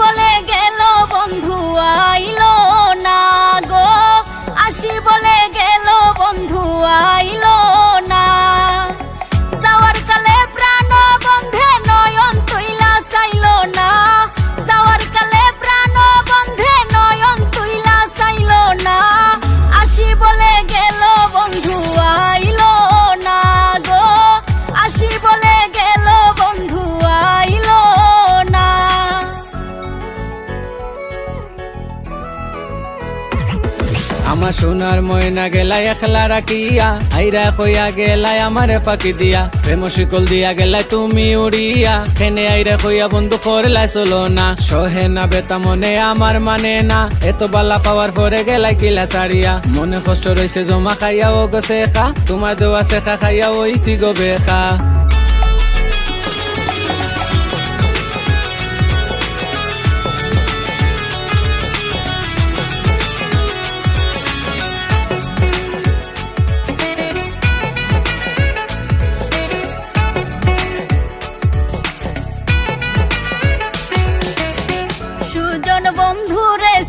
বলে গেল বন্ধু আইলো না গো। আসি বলে আমার সোনার ময়না গেলাই একলা রাখিয়া, আইরা কইয়া গেলাই আমারে ফাঁকি দিয়া। প্রেম শিকল দিয়া গেলাই তুমি উড়িয়া খেনে আইরা কইয়া বন্ধু করলাই চলো না। সহে না বেতা মনে আমার মানে না, এত বালা পাওয়ার পরে গেলাই কিলা সারিয়া মনে কষ্ট রয়েছে জমা খাইয়া ও গো শেখা, তোমার দেওয়া শেখা খাইয়া ওইসি গো বেখা।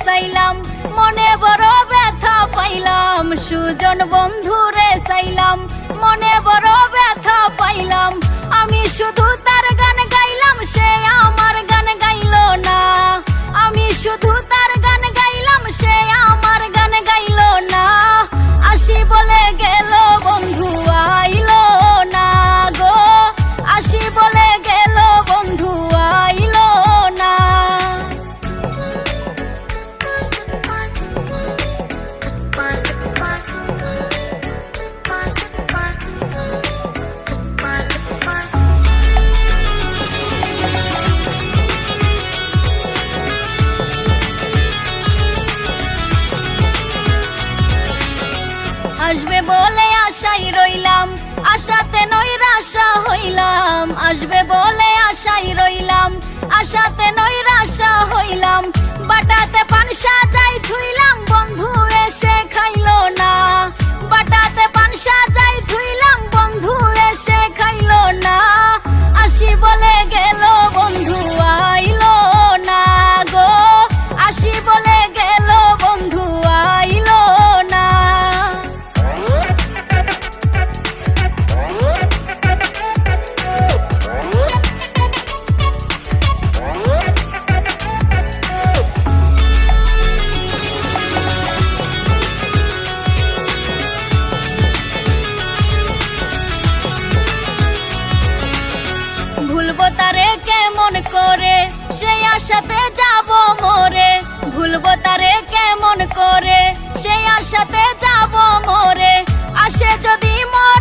চাইলাম মনে বড় ব্যথা পাইলাম। সুজন বন্ধুরে সাইলাম মনে বড় ব্যথা পাইলাম। আসবে বলে আশাই রইলাম। আশাতে নৈরাশা হইলাম। আসবে বলে আশাই রইলাম। আশাতে নৈরাশা হইলাম। বাটাতে পান ভুলবো তারে কেমন করে? সেই আশাতে যাব মরে। ভুলবো তারে কেমন করে? সেই আশাতে যাব মরে। আসে যদি মর